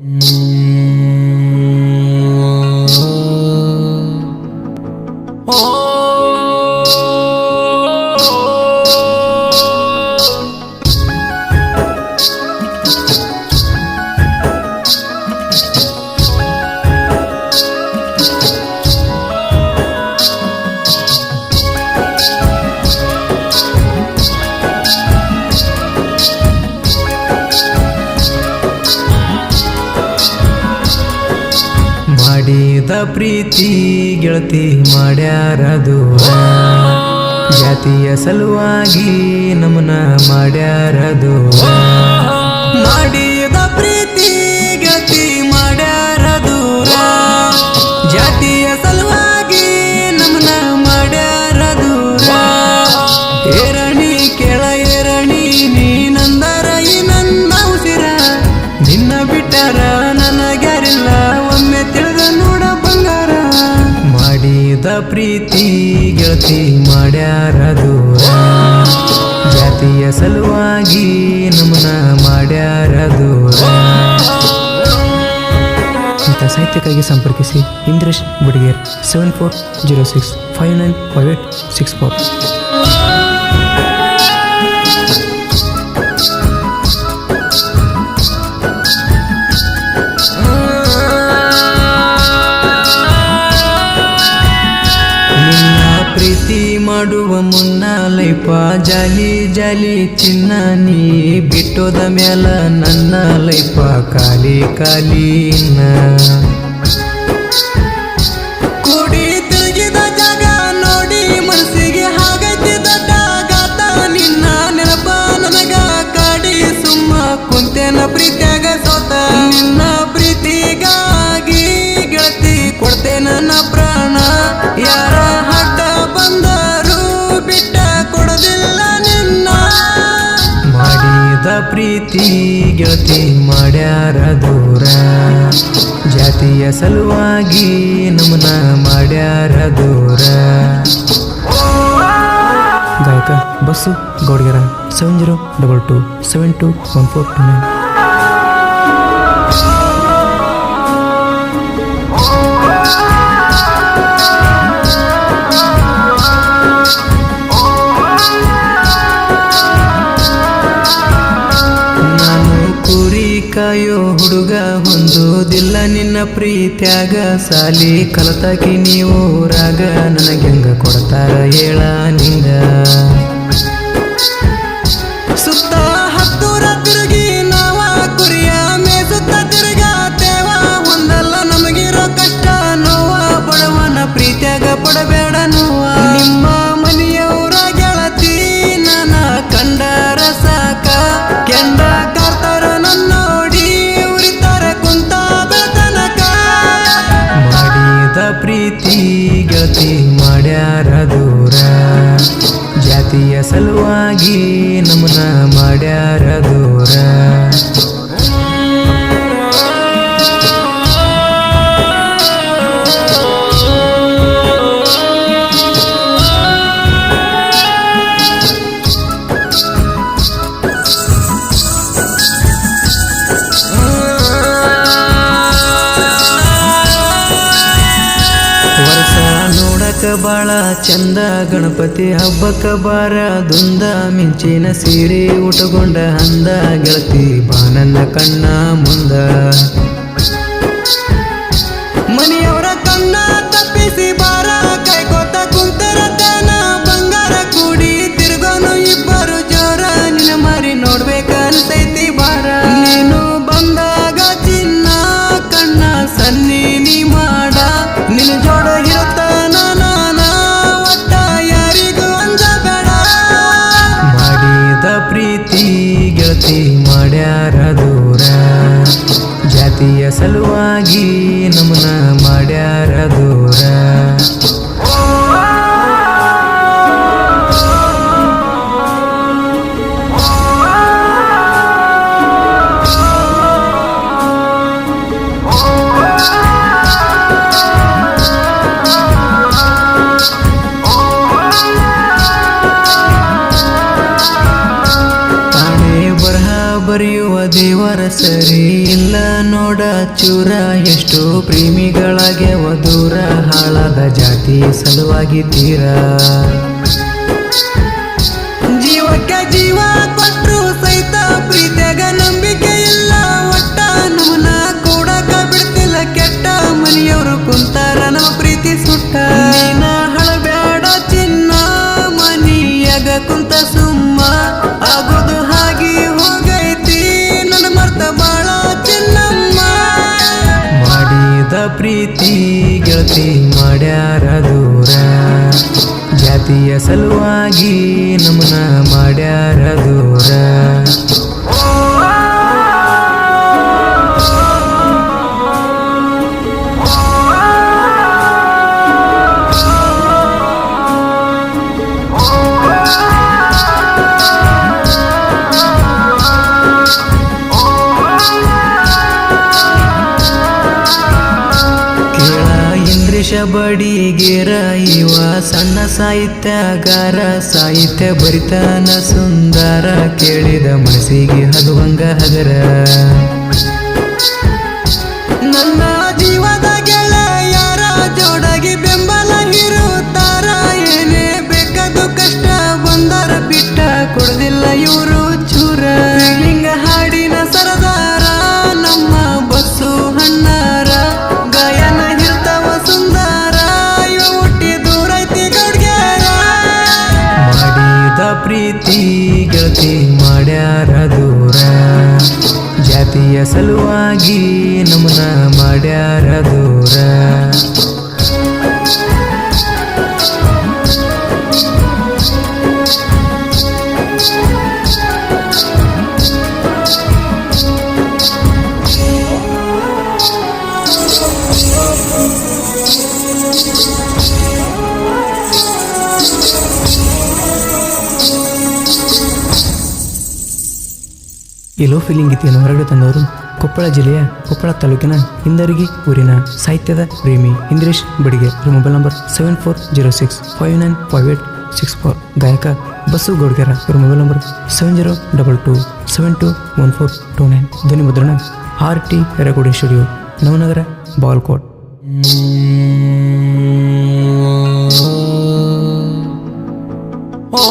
Mm-hmm. ಮಾಡಿದ ಪ್ರೀತಿ ಗೆಳತಿ ಮಾಡ್ಯಾರ ಜಾತಿಯ ಸಲುವಾಗಿ ನಮನ ಮಾಡ್ಯಾರ ದೂರ ಮಾಡಿದ ಪ್ರೀತಿ ಗೆಳತಿ ಮಾಡ್ಯಾರ ಜಾತಿಯ ಸಲುವಾಗಿ ನಮನ ಮಾಡ್ಯಾರ ದೂರ ಏರಣಿ ಕೆಳ ಏರಣಿ ನೀನಂದರ ಈ ನನ್ನ ಉಸಿರ, ನಿನ್ನ ಬಿಟ್ಟರ ನನಗ್ಯಾರಿಲ್ಲ. ಪ್ರೀತಿ ಗೆಳತಿ ಮಾಡ್ಯಾರ ದೂರ ಜಾತಿಯ ಸಲುವಾಗಿ ನಮನ ಮಾಡ್ಯಾರ ದೂರ ಸಾಹಿತ್ಯಕ್ಕಾಗಿ ಸಂಪರ್ಕಿಸಿ Indresh Budiger seven four zero six five nine five eight six four ಮಾಡುವ ಮುನ್ನ ಲೈಪ ಜಾಲಿ ಜಾಲಿ ಚಿನ್ನ ನೀ ಬಿಟ್ಟೋದ ಮ್ಯಾಲ ನನ್ನ ಲೈಪ ಕಾಲಿ ಖಾಲಿ ಕುಡಿ ಜಾಗ ನೋಡಿ, ಮನಸ್ಸಿಗೆ ನಿನ್ನ ನನಗ ಕಾಡಿ. ಸುಮ್ಮ ಪ್ರೀತಿಗಾಗಿ ಗೆಳತಿ ನನ್ನ ಪ್ರಾಣ. ಯಾರ ಪ್ರೀತಿ ಗೆಳತಿ ಮಾಡ್ಯಾರ ದೂರ. ಜಾತಿಯ ಸಲುವಾಗಿ ನಮನ ಮಾಡ್ಯಾರ ದೂರ. ಗಾಯಕ Basu Gaudgera seven zero double two seven two one four two nine ಕುರಿ ಕಾಯೋ ಹುಡುಗ ಹೊಂದೋದಿಲ್ಲ ನಿನ್ನ ಪ್ರೀತ್ಯಾಗ. ಸಾಲಿ ಕಲತಾಕಿ ನೀವು ರಾಗ, ನನಗೆಂಗ ಕೊಡ್ತಾರ ಹೇಳ ನಿಂಗ. ಸುತ್ತ ಹತ್ತೂರ ತಿರುಗಿ ನಾವ ಕುರಿಯ ಮೇಸುತ್ತ ತಿರುಗಾತೇವ. ಒಂದಲ್ಲ ನಮಗಿರೋ ಕಷ್ಟ ನೋವ, ಬಡವನ ಪ್ರೀತ್ಯಾಗ ಪಡಬೇಡ ನೋವ. ಗೆಳತಿ ಮಾಡ್ಯಾರ ದೂರ. ಜಾತಿಯ ಸಲುವಾಗಿ ನಮನ ಮಾಡ್ಯಾರ ದೂರ. ನೋಡಕ ಬಾಳ ಚಂದ ಗಣಪತಿ ಹಬ್ಬಕ್ಕ ಬಾರ ದುಂದ ಮಿಂಚಿನ ಸೀರೆ ಊಟಗೊಂಡ ಹಂದ ಗೆಳತಿ ಬಾನನ್ನ ಕಣ್ಣ ಮುಂದ. ಮನೆಯವರ ಕಣ್ಣ ತಪ್ಪಿಸಿ ಬಾರ ಕೈಕೋತ ಕುಂತರತನ ಬಂಗಾರ ಕೂಡಿ ತಿರ್ಗೋನು ಇಬ್ಬರು ಜೋರ ನಿನ್ನ ಮಾರಿ ನೋಡ್ಬೇಕ ಗೆಳತಿ ಮಾಡ್ಯಾರ ದೂರ. ಜಾತಿಯ ಸಲುವಾಗಿ ನಮನ ಮಾಡ್ಯಾರ ದೂರ. ಬರಹ ಬರೆಯುವ ದೇವರ ಸರಿ ಇಲ್ಲ ನೋಡ ಚೂರ ಎಷ್ಟು ಪ್ರೇಮಿಗಳಾಗ್ಯವ ದೂರ ಹಾಳಾದ ಜಾತಿ ಸಲುವಾಗಿ ತೀರ. ಪ್ರೀತಿ ಗೆಳತಿ ಮಾಡ್ಯಾರ ದೂರ. ಜಾತಿಯ ಸಲುವಾಗಿ ನಮನ ಮಾಡ್ಯಾರ ದೂರ. ಇಂದ್ರೇಶ ಬಡಿಗೆರ ಇವ ಸಣ್ಣ ಸಾಹಿತ್ಯಗಾರ ಸಾಹಿತ್ಯ ಬರಿತಾನ ಸುಂದರ ಕೇಳಿದ ಮನಸ್ಸಿಗೆ ಹದುವಂಗ ಹದರ ನನ್ನ ಜೀವದ ಯಾರ ಜೋಡಾಗಿ ಬೆಂಬಲ ಇರುತ್ತಾರ, ಏನೇ ಬೇಕಾದು ಕಷ್ಟ ಬಂದರ ಬಿಟ್ಟ ಕೊಡದಿಲ್ಲ ಇವರು. ಗೆಳತಿ ಮಾಡ್ಯಾರ ದೂರ. ಜಾತಿಯ ಸಲುವಾಗಿ ನಮನ ಮಾಡ್ಯಾರ ದೂರ. ಲೋ ಫೀಲಿಂಗ್ ಗೀತೆಯನ್ನು ಹೊರಗಡೆ ತಂದವರು ಕೊಪ್ಪಳ ಜಿಲ್ಲೆಯ ಕೊಪ್ಪಳ ತಾಲೂಕಿನ ಹಿಂದರಿಗಿ ಊರಿನ ಸಾಹಿತ್ಯದ ಪ್ರೇಮಿ Indresh Badige. Mobile number seven four zero six five nine five eight six four ಗಾಯಕ ಬಸು ಗೌಡ್ಗೆರ ಇವ್ರ mobile number seven zero double two seven two one four two nine ಧ್ವನಿ ಮುದ್ರಣ R T recording studio, Navanagar Bagalkot ಓ